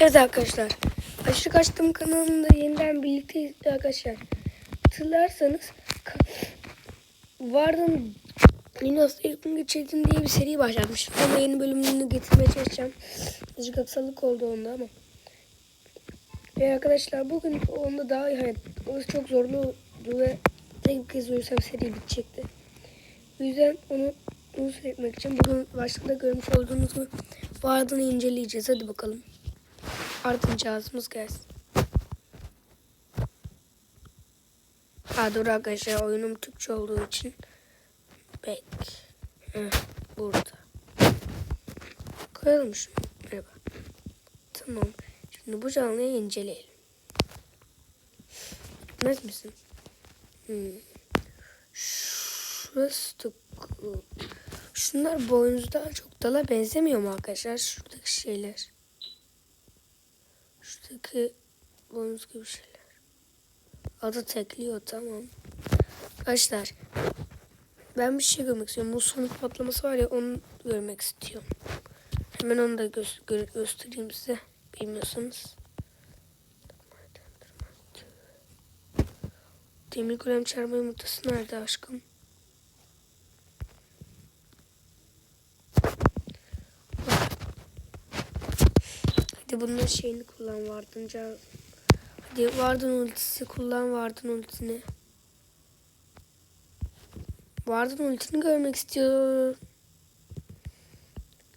Evet arkadaşlar. Aşırı Kaçtım kanalında yeniden birlikteyiz arkadaşlar. Hatırlarsanız Vardın Linos İlkın Geçirdim diye bir seri başlatmıştım. Ama yeni bölümünü getirmeye çalışacağım. Azıcık aksaklık oldu onda ama. Ve arkadaşlar bugün onda daha yani orası çok zorlu ve tek bir kez uyursam seri bitecekti. O yüzden onu bunu seyretmek için bugün başlıkta görmüş olduğunuz Vardın'ı inceleyeceğiz. Hadi bakalım. Ardın cihazımız gelsin. Ha dur arkadaşlar oyunum Türkçe olduğu için bek. Burada. Koyalım şunu. Merhaba. Tamam. Şimdi bu canlıyı inceleyelim. Gitmez misin? Hmm. Şurası da... Şunlar boynuzdan çok dala benzemiyor mu arkadaşlar? Şuradaki şeyler. Şuradaki boynuz gibi şeyler. Adı tekliyor tamam. Arkadaşlar ben bir şey görmek istiyorum. Bu sonuç patlaması var ya onu görmek istiyorum. Hemen onu da gö gö göstereyim size. Bilmiyorsanız. Demir golem çarpma yumurtası nerede aşkım? Hadi bunun şeyini kullan vardınca. Hadi vardın ultisi kullan vardın ultisini. Vardın ultini görmek istiyorum.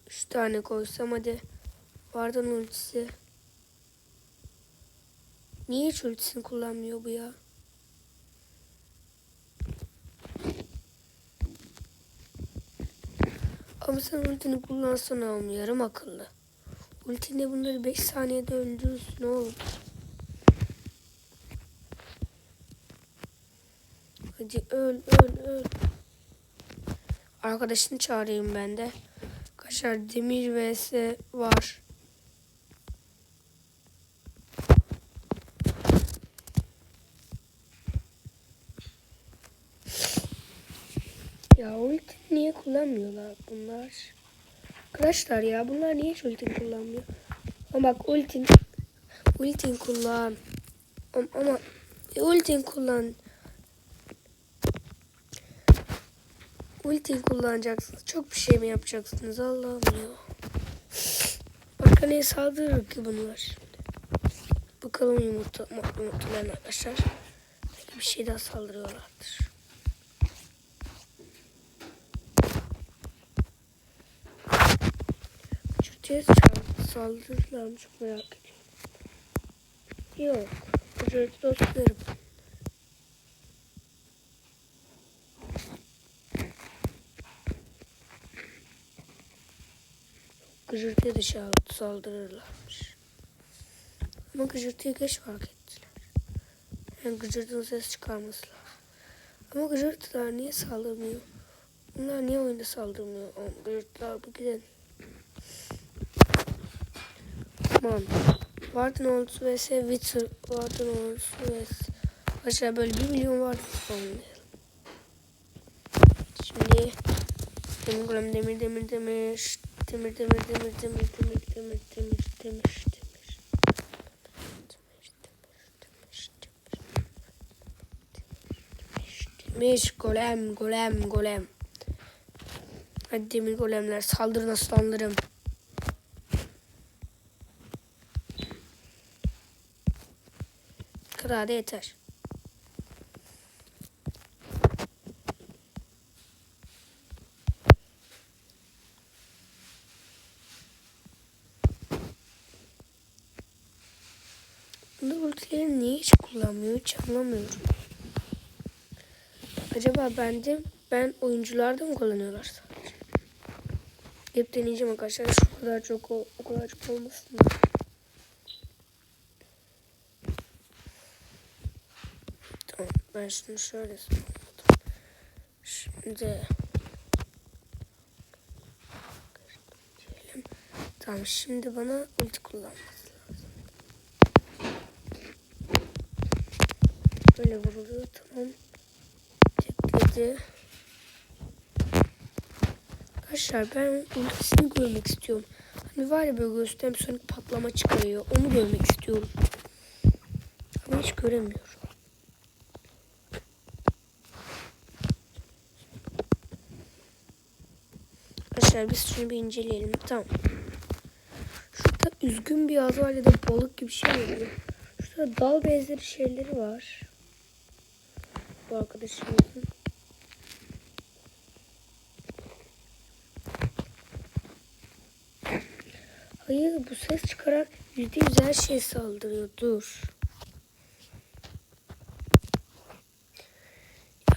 Üç tane koysam hadi. Vardın ultisi. Niye hiç ultisini kullanmıyor bu ya? Ama sen ultini kullansana olmuyor. Yarım akıllı. Ultinde bunları 5 saniyede öldürürsün oğlum. Hadi öl öl öl. Arkadaşını çağırayım ben de. Kaşar demir vs var. Ya ulti niye kullanmıyorlar bunlar? Arkadaşlar ya bunlar niye hiç ulti kullanmıyor? Ama bak ultin ultin kullan. Ama, ama e, ultin kullan. Ultin kullanacaksınız. Çok bir şey mi yapacaksınız? Allah'ım ya. Başka neye saldırır ki bunlar şimdi? Bakalım yumurta, yumurtalarına arkadaşlar. Belki bir şey daha saldırıyorlardır. Çöteye saldırırlar mı çok merak ediyorum. Yok. Ücretli dostlarım. Gıcırtıya da saldırırlarmış. Ama gıcırtıyı geç fark ettiler. Yani gıcırtının ses çıkarması lazım. Ama gıcırtılar niye saldırmıyor? Bunlar niye oyunda saldırmıyor? Gıcırtılar bir gidelim. Tamam. Warden vs Wither. Warden ordusu vs. Aşağı böyle bir milyon vardı spawnlayalım. Şimdi demir golem demir demir demir demir demir demir demir demir demir demir demir demir golem golem golem Hadi demir golemler saldırın aslanlarım. Kadar da yeter. Bunda niye hiç kullanmıyor hiç anlamıyorum. Acaba bende ben oyuncularda mı kullanıyorlar? Hep deneyeceğim arkadaşlar. Şu kadar çok o, o kadar çok olmasın da. Tamam ben şunu şöyle sormadım. Şimdi diyelim. Tamam şimdi bana ulti kullanması lazım. Böyle vuruluyor tamam. Tekledi. Arkadaşlar ben ultisini görmek istiyorum. Hani var ya böyle göstereyim sonra patlama çıkarıyor. Onu görmek istiyorum. Ama hiç göremiyorum. Arkadaşlar biz şunu bir inceleyelim. Tamam. Şurada üzgün bir ağzı var ya da balık gibi şey oluyor. Şurada dal benzeri şeyleri var. Bu arkadaşımızın. Hayır bu ses çıkarak yüzde yüz her şeye saldırıyor. Dur.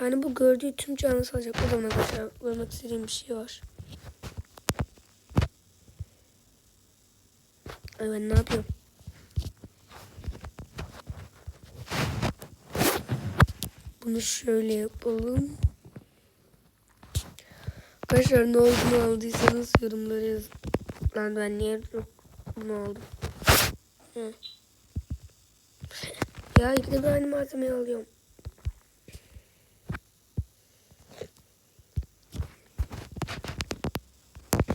Yani bu gördüğü tüm canlı salacak. O zaman arkadaşlar görmek istediğim bir şey var. Ay ben ne yapıyorum? Bunu şöyle yapalım. Arkadaşlar ne olduğunu aldıysanız yorumlara yazın. Lan ben niye bunu aldım? Hı. ya ikide bir aynı malzemeyi alıyorum.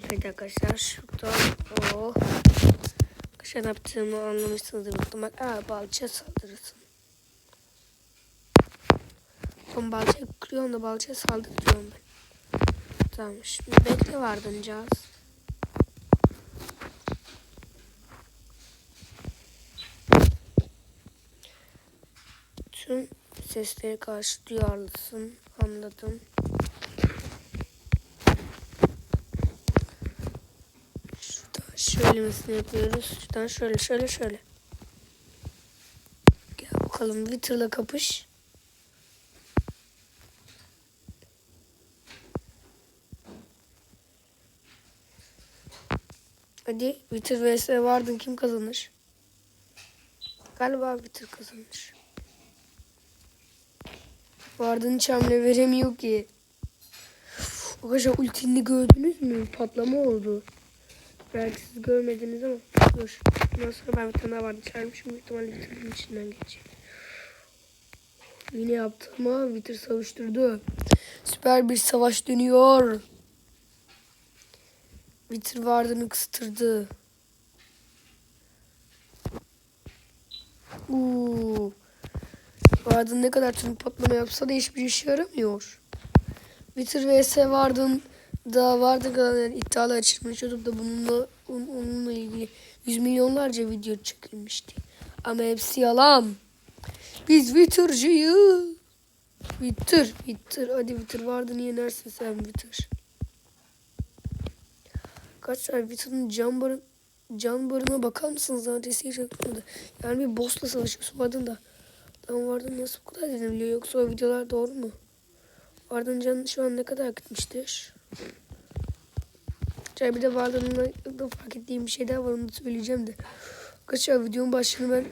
Evet arkadaşlar şurada o Ne yaptığımı anlamışsınızdır muhtemelen. Aa balça saldırırsın. Ben balçayı kırıyorum da balçaya saldırıyorum ben. Tamam şimdi bekle vardınacağız. Tüm seslere karşı duyarlısın. Anladım. Şuradan şöylemesini yapıyoruz. Şuradan şöyle şöyle şöyle. Gel bakalım Witter'la kapış. Hadi Witter vs Warden kim kazanır? Galiba Witter kazanır. Warden hiç hamle veremiyor ki. Arkadaşlar ultini gördünüz mü? Patlama oldu. Belki siz görmediniz ama dur. Ondan sonra ben bir tane daha vardı çağırmışım. Büyük ihtimalle Witter'ın içinden geçecek. Yine yaptı ama Witter savuşturdu. Süper bir savaş dönüyor. Witter Warden'ı kıstırdı. Uuu. Warden ne kadar tüm patlama yapsa da hiçbir işe yaramıyor. Witter vs Warden da Warden kadar iddialı açılmış. YouTube'da bununla on, onunla ilgili yüz milyonlarca video çekilmişti. Ama hepsi yalan. Biz Witter'cıyız. Witter, Witter. Hadi Witter Warden'ı yenersin sen Witter. Arkadaşlar Vita'nın can, barı, can barına bakar mısınız? Neredeyse hiç atmadı. Yani bir boss'la savaşıyorsun Vardın da. Lan Vardın nasıl bu kadar denebiliyor? Yoksa o videolar doğru mu? Vardın canı şu an ne kadar gitmiştir? Arkadaşlar bir de Vardın'la fark ettiğim bir şey daha var onu da söyleyeceğim de. Arkadaşlar videonun başını ben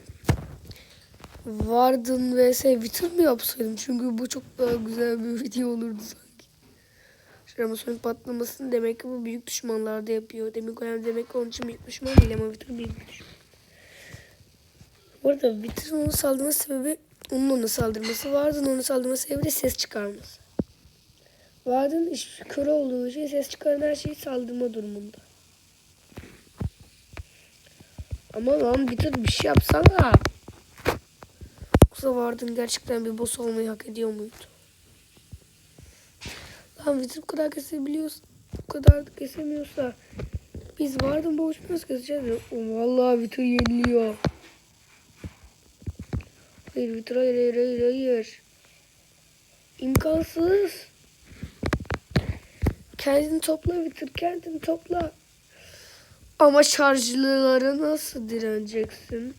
Vardın vs Vitor mu yapsaydım? Çünkü bu çok daha güzel bir video olurdu sanki. Ramazan patlamasını demek ki bu büyük düşmanlarda yapıyor. Demek önemli demek ki onun için büyük düşman değil ama Vitor büyük düşman. Bu arada Vitor'un onu saldırma sebebi onun ona saldırması. Vardın onu saldırma sebebi de ses çıkarması. Vardın iş kör olduğu için ses çıkaran her şeyi saldırma durumunda. Ama lan Vitor bir şey yapsana. Yoksa Vardın gerçekten bir boss olmayı hak ediyor muydu? Lan Vitor bu kadar kesebiliyorsa, bu kadar kesemiyorsa biz Vardın boğuşu nasıl keseceğiz? O vallahi Vitor yeniliyor. Hayır Vitor hayır hayır hayır hayır. İmkansız. Kendini topla Vitor kendini topla. Ama şarjlılara nasıl direneceksin?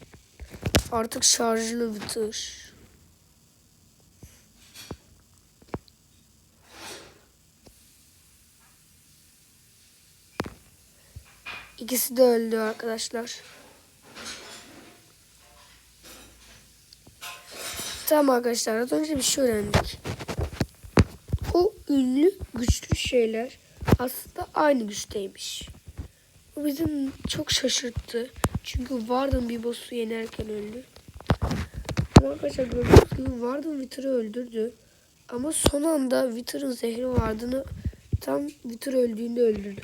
Artık şarjlı Vitor. İkisi de öldü arkadaşlar. Tamam arkadaşlar az önce bir şey öğrendik. Ünlü güçlü şeyler aslında aynı güçteymiş. Bu bizim çok şaşırttı. Çünkü Warden bir boss'u yenerken öldü. Ama arkadaşlar gördüğünüz gibi Warden Wither'ı öldürdü. Ama son anda Wither'ın zehri Warden'ı tam Wither öldüğünde öldürdü.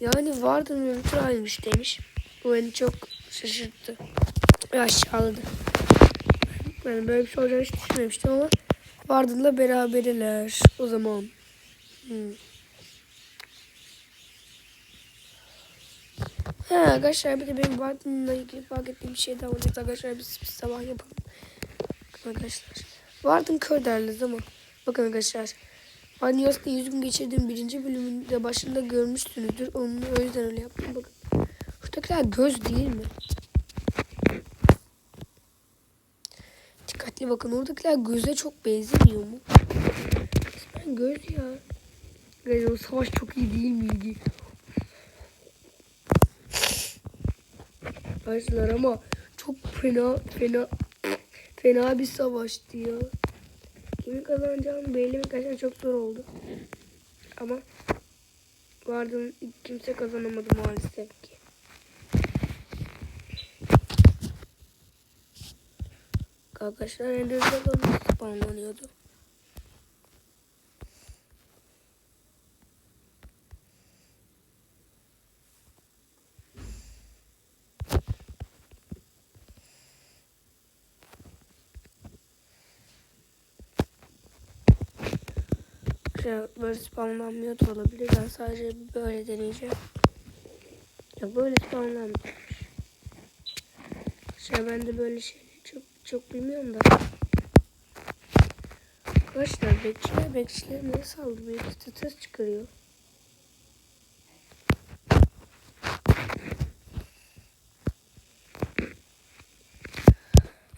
Yani Vardın yönetür aynıymış demiş. Bu beni çok şaşırttı. Ve aşağıladı. Ben böyle bir şey olacağını hiç düşünmemiştim ama Vardın'la beraberler. O zaman. Ha arkadaşlar bir de benim Vardın'la ilgili fark ettiğim bir şey daha olacak arkadaşlar biz, biz sabah yapalım. Arkadaşlar. Vardın kör derler ama bakın arkadaşlar. Vardın Yos'ta 100 gün geçirdiğim birinci bölümünde başında görmüşsünüzdür. Onu o yüzden öyle yaptım. Bakın. Şuradakiler göz değil mi? Dikkatli bakın oradakiler göze çok benzemiyor mu? Resmen göz ya. Yani o savaş çok iyi değil miydi? Arkadaşlar ama çok fena fena fena bir savaştı ya. Kimin kazanacağını belli arkadaşlar çok zor oldu. Ama vardı kimse kazanamadı maalesef ki. Arkadaşlar Ender Dragon spawnlanıyordu. Şey, böyle spawnlanmıyor da olabilir. Ben sadece böyle deneyeceğim. Ya böyle spawnlanmıyor. Şey ben de böyle şeyleri çok çok bilmiyorum da. Arkadaşlar bekçiler bekçiler niye saldırıyor? Stres çıkarıyor.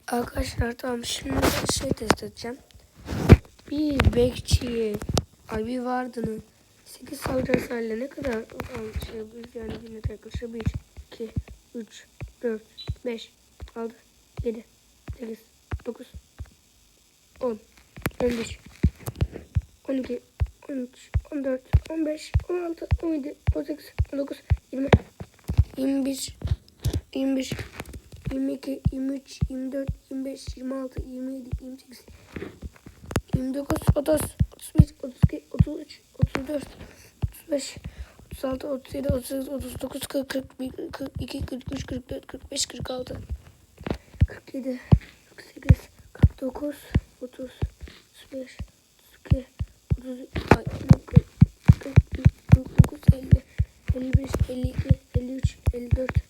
Arkadaşlar tamam şimdi şey test edeceğim. Bir bekçiyi ay bir vardığını 8 saldırı hasarıyla ne kadar al- şey yani metre arkadaşlar 1 2 3 4 5 6 7 8 9 10 11 12 13 14 15 16 17 18 19 20 21 21 22 23 24 25 26 27 28 29 30 31 32 33 34 35 36 37 38 39 40 41 42 43 44 45 46 47 48 49 30 31 32 33 ay 40 49 50 51 52 53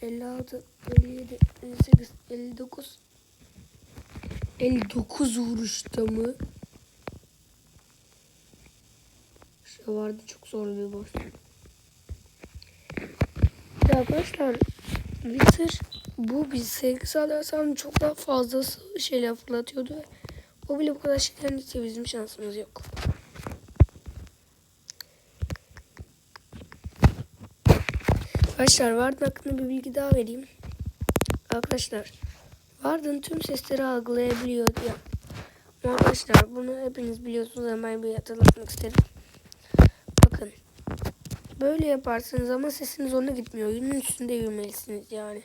54 56 57 58 59 59 vuruşta mı? Şey vardı çok zor bir boss. Ya arkadaşlar Wither bu biz sevgi sağlarsam çok daha fazla şeyler fırlatıyordu. O bile bu kadar şeylerin ise bizim şansımız yok. Arkadaşlar Vardın hakkında bir bilgi daha vereyim. Arkadaşlar Vardın tüm sesleri algılayabiliyor ya. Ama Arkadaşlar bunu hepiniz biliyorsunuz ben bir hatırlatmak isterim. Böyle yaparsanız ama sesiniz ona gitmiyor. Yünün üstünde yürümelisiniz yani.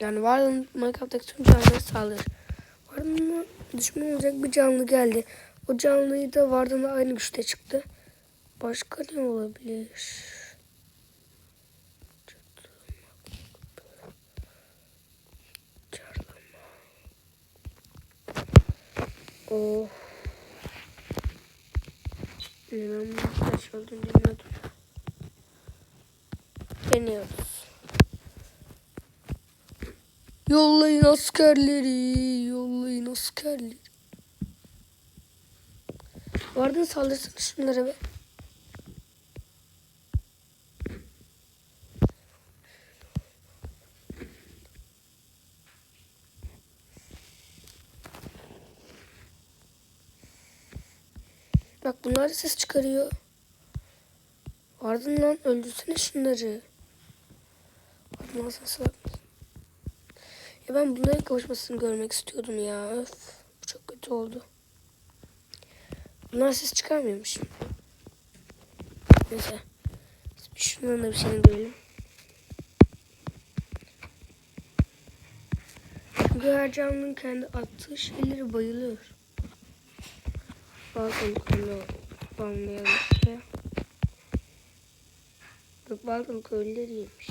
Yani Vardın Minecraft'taki tüm canlıları sağlar. Vardın'a düşman olacak bir canlı geldi. O canlıyı da Vardın'la aynı güçte çıktı. Başka ne olabilir? Oh. İnanın taş olduğunu bilmiyordum. Deniyoruz. Yollayın askerleri, yollayın askerleri. Vardın saldırsana şunlara be. Bak bunlar da ses çıkarıyor. Vardın lan öldürsene şunları. Vardın lan sesi bak. Ya ben bunların kavuşmasını görmek istiyordum ya. Öf. Bu çok kötü oldu. Bunlar ses çıkarmıyormuş. Neyse. Biz bir şundan da bir şeyini görelim. Çünkü her canlının kendi attığı şeyleri bayılıyor. Balkan köylü banlayalım işte. Bak Balkan köylüleri yemiş.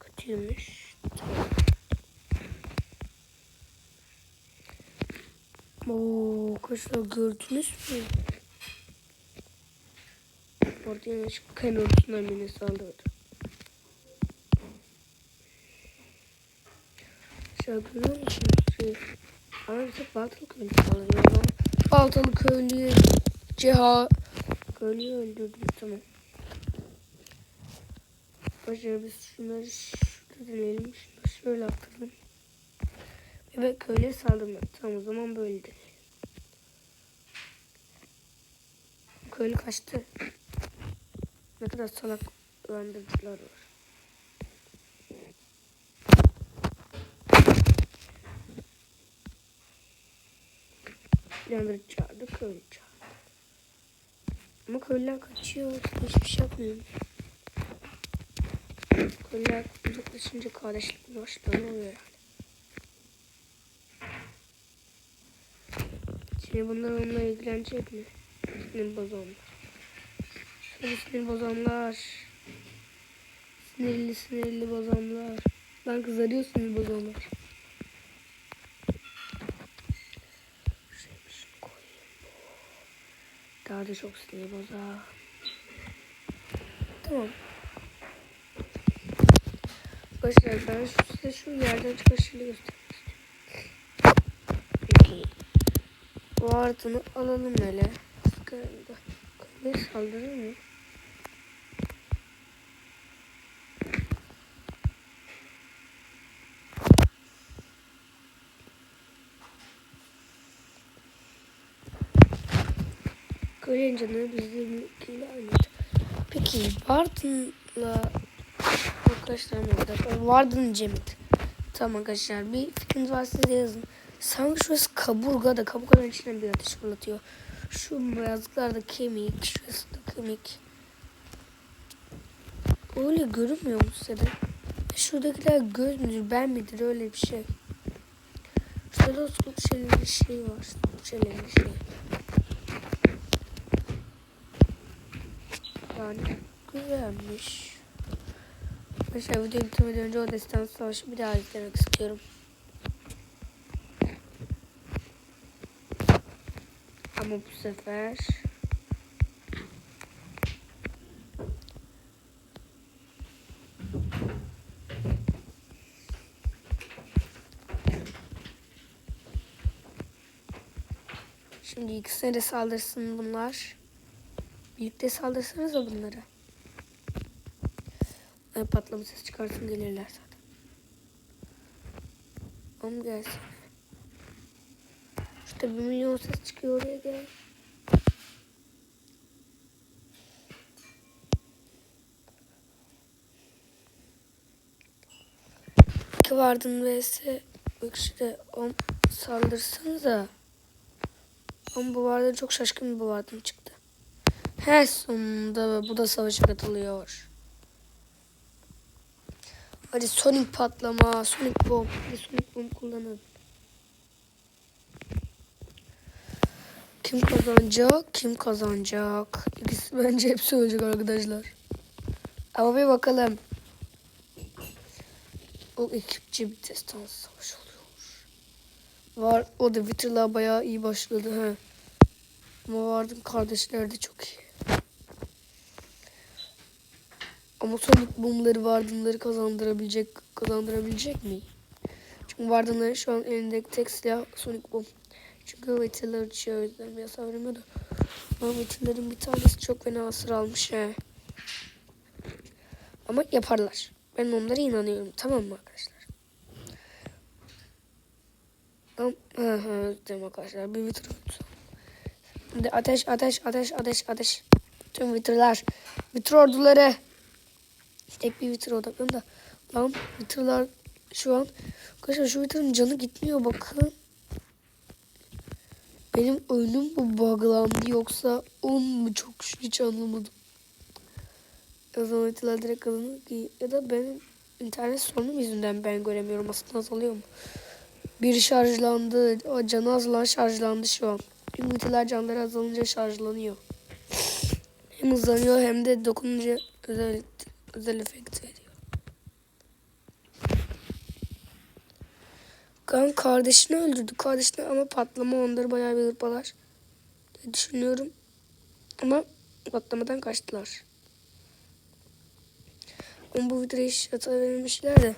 Kötüymüş. Oo, arkadaşlar gördünüz mü? Orada yine şu kanatından beni saldırdı. Şöyle görüyor musunuz? Şey, ama bize Baltalı köylü saldırıyor Baltalı köylüyü Ceha köylüyü öldürdüm tamam. Başarı biz şunları deneyelim. Şunları şöyle atalım. Evet köylüye saldırmadı. Tamam o zaman böyle deneyelim. Köylü kaçtı. Ne kadar salak öğrendirdiler var. Yanları çağırdı, köylü çağırdı. Ama köylüler kaçıyor, hiçbir şey yapmıyor. Köylüler uzaklaşınca kardeşlik başları oluyor yani. Şimdi bunlar onunla ilgilenecek mi? Sinir bozanlar. Şöyle sinir bozanlar. Sinirli sinirli bozanlar. Lan kızarıyor sinir bozanlar. Şöyle bir şey koyayım. Da çok sinir bozar. Tamam. Arkadaşlar ben size şu yerden çıkışını göstermek istiyorum. Peki. Bu ardını alalım hele. Sıkıntı. Kale saldırır mı? Kalenin canı bizimkiyle aynı. Peki Barton'la arkadaşlar burada Varden Cemit. Tamam arkadaşlar bir fikriniz varsa siz de yazın. Sanki şurası kaburga da kaburganın içinden bir ateş fırlatıyor. Şu beyazlıklarda kemik, şurası da kemik. Öyle görünmüyor mu size de? Şuradakiler göz müdür, ben midir öyle bir şey. Şurada da şeyler bir şey var. Şeyler bir şey. Yani güzelmiş. Arkadaşlar video bitirmeden önce o destan savaşı bir daha izlemek istiyorum. Ama bu sefer Şimdi ikisine de saldırsın bunlar. Birlikte saldırsanız da bunlara. Ay patlama sesi çıkarsın gelirler zaten. Oğlum gelsin. İşte bir milyon ses çıkıyor oraya gel. İki vardın vs işte on saldırsanıza. Ama bu vardın çok şaşkın bir bu vardın çıktı. He sonunda bu da savaşa katılıyor. Hadi Sonic patlama, Sonic bomb. Hadi Sonic bomb kullanın. Kim kazanacak? Kim kazanacak? İkisi bence hepsi ölecek arkadaşlar. Ama bir bakalım. O ekipçi bir testan savaş oluyor. Var o da Witter'la bayağı iyi başladı he. Ama Vardın kardeşler de çok iyi. Ama Sonic Boom'ları Vardın'ları kazandırabilecek kazandırabilecek mi? Çünkü Vardın'ların şu an elindeki tek silah Sonic Boom. Çünkü uçuyor o yüzden biraz savrumuyor da. Ama Witter'ların bir tanesi çok fena hasar almış he. Ama yaparlar. Ben onlara inanıyorum. Tamam mı arkadaşlar? Tamam. Tamam arkadaşlar. Bir olsun. Şimdi ateş, ateş, ateş, ateş, ateş. Tüm Witter'lar. Witter orduları. Tek bir Witter odaklanın da. Lan Witter'lar şu an. Arkadaşlar şu Witter'ın canı gitmiyor bakın. Benim oyunum mu buglandı yoksa on mu çok hiç anlamadım. O zaman Witter'lar direkt kazanır ki. Ya da benim internet sorunum yüzünden ben göremiyorum. Aslında azalıyor mu? Bir şarjlandı. O canı azalan şarjlandı şu an. Ümitiler canları azalınca şarjlanıyor. Hem hızlanıyor hem de dokununca özel, özel efekt veriyor. Kan kardeşini öldürdü. Kardeşini ama patlama onları bayağı bir hırpalar. diye düşünüyorum. Ama patlamadan kaçtılar. Ama bu videoda hiç hata vermemişler de.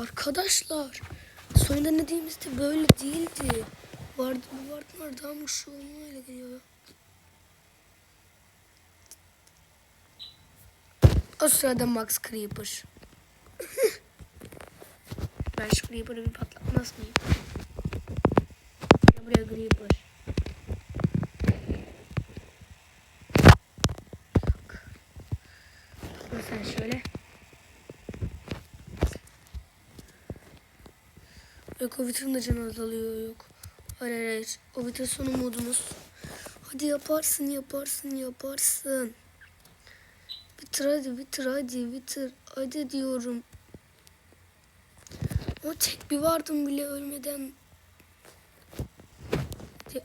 Arkadaşlar. Sonunda ne dediğimizde böyle değildi. Vardı bu vardılar daha şu öyle geliyor. O sırada Max Creeper. ben şu Creeper'ı bir patlatmaz mıyım? Ya buraya Creeper. Yok. Dur sen şöyle. Yok o vitrin canı azalıyor yok. Hayır hayır hayır. O vitrin son umudumuz. Hadi yaparsın yaparsın yaparsın. Bitir hadi bitir hadi bitir. Hadi diyorum. O tek bir vardım bile ölmeden.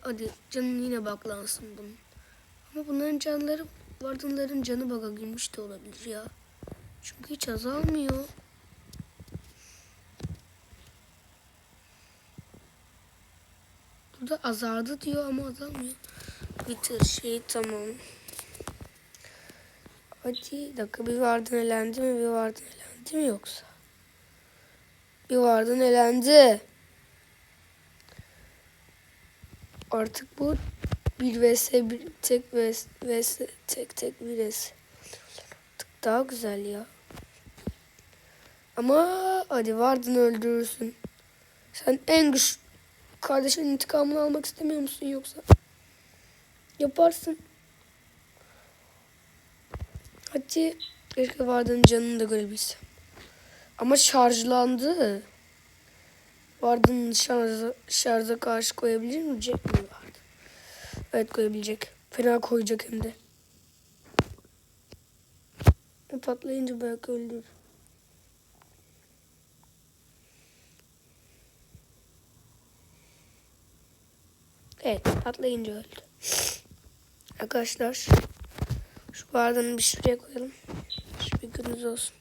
Hadi, canın yine baklansın bunun. Ama bunların canları vardımların canı baga girmiş de olabilir ya. Çünkü hiç azalmıyor. Burada azardı diyor ama azalmıyor. Bitir şey tamam. Hadi dakika bir vardın elendi mi bir vardın elendi mi yoksa? Bir vardın elendi. Artık bu bir vs bir tek vs, vs tek tek bir vs. Artık daha güzel ya. Ama hadi vardın öldürürsün. Sen en güç kardeşin intikamını almak istemiyor musun yoksa? Yaparsın. Hadi keşke Varda'nın canını da görebilsem. Ama şarjlandı. Varda'nın şarja, şarja karşı koyabilir mi? Jack mi vardı? Evet koyabilecek. Fena koyacak hem de. O patlayınca belki öldürür. Evet patlayınca öldü. Arkadaşlar şu bardağını bir şuraya koyalım. Şu bir gününüz olsun.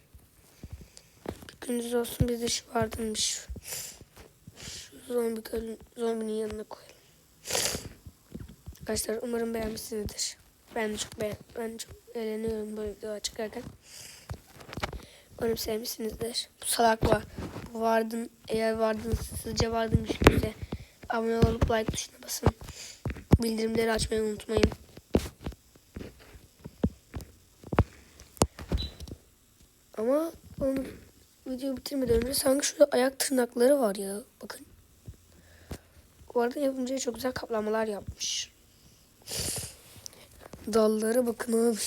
Bir gününüz olsun biz de şu bardağını bir şu, şu zombi kölün, zombinin yanına koyalım. Arkadaşlar umarım beğenmişsinizdir. Ben de çok beğen, ben çok eğleniyorum böyle video çıkarken. Umarım sevmişsinizdir. Bu salak var. Bu vardın eğer vardın sizce vardın düşünce abone olup like tuşuna basın. Bildirimleri açmayı unutmayın. Ama onu video bitirmeden önce sanki şurada ayak tırnakları var ya. Bakın. Bu arada yapımcıya çok güzel kaplamalar yapmış. Dallara bakın abi.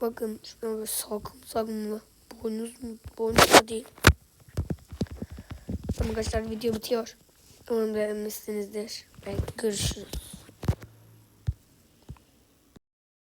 Bakın şuna böyle salkım salkımlı. Boynuz mu? Boynuz da değil. Arkadaşlar video bitiyor. Umarım beğenmişsinizdir. Belki görüşürüz.